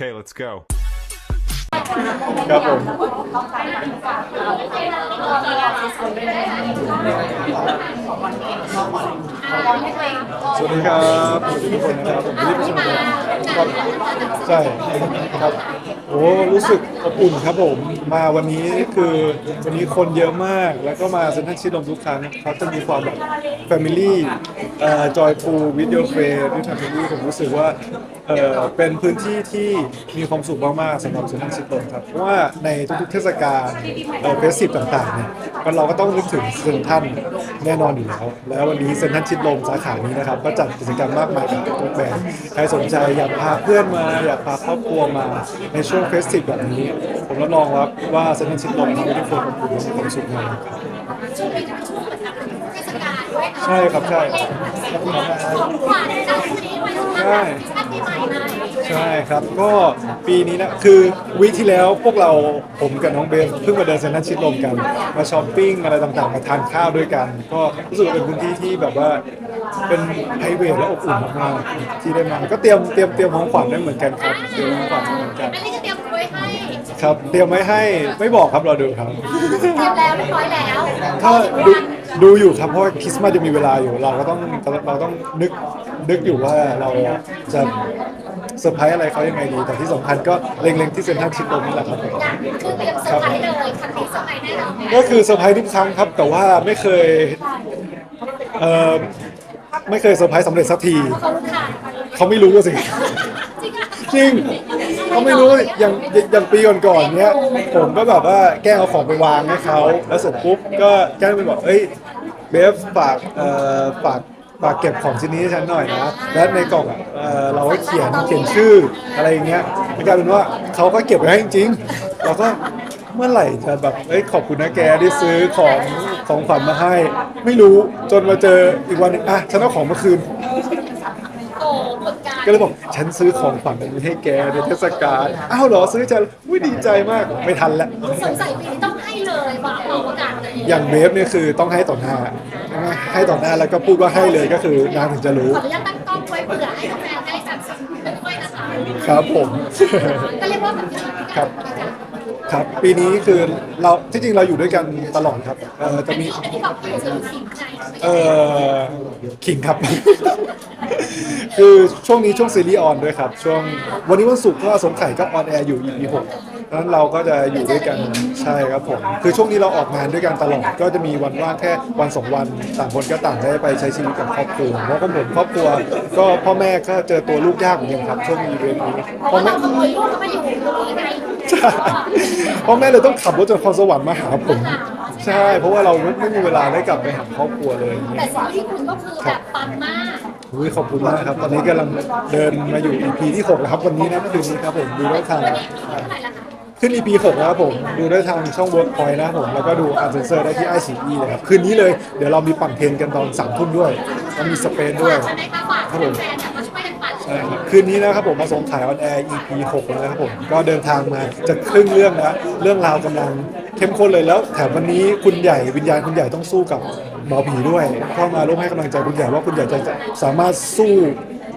Okay, let's go. ครับผมสวัสดีครับสวัสดีทุกคนนะครับผมรีบชมครับใช่ครับ โอ้รู้สึกอบอุ่นครับผม มาวันนี้คือวันนี้คนเยอะมาก แล้วก็มาเซ็นทรัลชิดลมทุกครั้งเขาจะมีความแบบแฟมิลี่จอยฟูวิดีโอเฟรด้วยแฟมิลี่ผมรู้สึกว่าเออเป็นพื้นที่ที่มีความสุขมากๆสำหรับเซ็นทรัลชิดลมครับ เพราะว่าในทุกๆเทศกาลเอ่อเฟสติฟต่างๆเนี่ยก็เราก็ต้องนึกถึงเซ็นทรัลแน่นอนอยู่แล้ว แล้ววันนี้เซ็นทรัลชิดลมสาขานี้นะครับ ก็จัดกิจกรรมมากมายกับทุกแบรนด์ใครสนใจอยากพาเพื่อนมาอยากพาครอบครัวมาในช่วงเฟสติฟแบบนี้ ผมรับรองว่าว่าเซนทรัลชิดลมทำให้ทุกคนอบอุ่นมีความสุขมากครับช่วงเป็นช่วงเหมือนกับเทศกาลด้วยใช่ครับใช่ของขวัญจากนี้มาทุกท่านชาติปีใหม่มาใช่ครับก็ปีนี้นะคือวีคที่แล้วพวกเราผมกับน้องเบนเพิ่งมาเดินเซนทรัลชิดลมกัน มาช้อปปิ้งอะไรต่างๆมาทานข้าวด้วยกัน ก็รู้สึกว่าเป็นพื้นที่ที่แบบว่าเป็นไพรเวทและอบอุ่นมากๆที่ได้มา ก็เตรียมเตรียมเตรียมของขวัญได้เหมือนกันครับเตรียมของขวัญเหมือนกัน ครับ เตรียมไว้ให้ไม่บอกครับเราดูครับ เตรียมแล้วเรียบร้อยแล้วถ้าดูดูอยู่ครับเพราะว่าคริสต์มาสจะมีเวลาอยู่ เราก็ต้องเราต้องนึกนึกอยู่ว่าเราจะเซอร์ไพรส์อะไรเขายังไงดี แต่ที่สำคัญก็เล็งๆที่เซ็นทรัลชิดลมนี่แหละครับผมคือเตรียมเซอร์ไพรส์เลยครั้งนี้เซอร์ไพรส์แน่นอนก็คือเซอร์ไพรส์ทุกครั้งครับ แต่ว่าไม่เคยเอ่อไม่เคยเซอร์ไพรส์สำเร็จสักที เขาค่ะเขาไม่รู้สิ จริงอะจริง เขาไม่รู้อย่างอย่างปีก่อนๆเนี้ย ผมก็แบบว่าแกล้งเอาของไปวางให้เขาแล้วเสร็จปุ๊บก็แกล้งไปบอกเอ้ยเบฟฝากเอ่อฝากฝากเก็บของชิ้นนี้ให้ฉันหน่อยนะ แล้วในกล่องอะเอ่อเราก็เขียนเขียนชื่ออะไรอย่างเงี้ยแล้วกลายเป็นว่าเขาก็เก็บไว้ให้จริงๆเราก็เมื่อไหร่จะแบบเอ้ยขอบคุณนะแกที่ซื้อของของขวัญมาให้ ไม่รู้จนมาเจออีกวันหนึงอะฉันเอาของมาคืนโอ้ผลการ ก็เลยบอกฉันซื้อของขวัญอันนี้ให้แกในเทศกาลอ้าวเหรอซื้อจะอุ้ยดีใจมากไม่ทันแล้ว สงสัยปีนี้ต้องให้เลยว่าเอาโอกาสเลยอย่างเวฟเนี่ยคือต้องให้ต่อหน้า ให้ต่อหน้าแล้วก็พูดว่าให้เลยก็คือนางถึงจะรู้ขออนุญาตตั้งกล้องไว้เผื่อให้แฟนได้สั่งซื้อด้วยนะคะครับผม ก็เรียกว่าแบบนี้ครับ ครับ ปีนี้คือเราที่จริงเราอยู่ด้วยกันตลอดครับเออจะมีนี้อันนี้บอกคือสินใจเออคิงครับ คือช่วงนี้ช่วงซีรีส์ออนด้วยครับ ช่วงวันนี้วันศุกร์ก็สงไข่ก็ออนแอร์อยู่ EP 6ดังนั้นเราก็จะอยู่ด้วยกันใช่ครับผมคือช่วงนี้เราออกงานด้วยกันตลอดก็จะมีวันว่างแค่วันสองวันต่างคนก็ต่างได้ไปใช้ชีวิตกับครอบครัวเพราะของผมครอบครัว ก็พ่อแม่ก็เจอตัวลูกยากเหมือนกันครับช่วงอีเวนต์นี้เพพ่อราะแม่ เราขโมยลูกเขามาอยู่ตรงนี้ไง ใช่พ่อแม่เลยต้องขับรถจากคอนสวรรค์มาหาผม ใช่ เพราะว่าเราไม่ไม่มีเวลาได้กลับไปหาครอบครัวเลยอย่างเงี้ยแต่สิ่งที่คุณก็คือแบบปังมาก อุ้ยขอบคุณมากครับ ตอนนี้กำลังเดินมาอยู่ EP ที่6แล้วครับ วันนี้นะคืนนี้ครับผมดูได้ทางวันนี้มีเท่าไหร่ละคะขึ้น EP 6แล้วครับผม ดูได้ทางช่อง Workpoint นะครับผม แล้วก็ดูอันเซนเซอร์ได้ที่ไอซีอีเลยครับ คืนนี้เลย เดี๋ยวเรามีปั่นเทรนกันตอนสามทุ่มด้วยแล้วมีสเปนด้วย ฝากกันได้ค่ะฝากแฟนๆแบบ คืนนี้นะครับผมมาส่งขายออนแอร์ EP 6แล้วนะครับผมก็เดินทางมาจะครึ่งเรื่องแล้วเรื่องราวกำลังเข้มข้นเลยแล้วแถมวันนี้คุณใหญ่วิญญาณคุณใหญ่ต้องสู้กับหมอผีด้วย เข้ามาร่วมให้กำลังใจคุณใหญ่ว่าคุณใหญ่จะสามารถสู้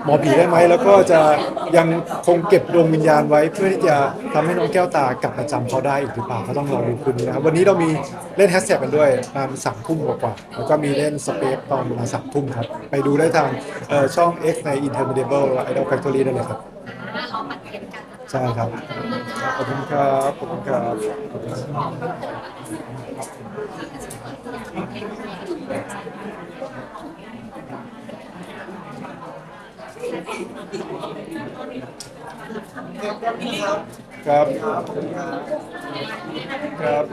หมอผีได้ไหมแล้วก็จะยังคงเก็บดวงวิญญาณไว้ เพื่อที่จะทำให้น้องแก้วตากลับมาจำเขาได้อีกหรือเปล่าก็ต้องรอดูคืนนี้นะครับวันนี้เรามีเล่นแฮชแท็กกันด้วยประมาณสามทุ่มกว่าๆแล้วก็มีเล่นสเปซตอนประมาณสามทุ่มครับ ไปดูได้ทางเอ่อช่อง X ใน Interminable และ Idol Factory ได้เลยครับอ่าเราปั่นเทรนกันใช่ครับ ขอบคุณครับขอบคุณครับ ครับ ครับ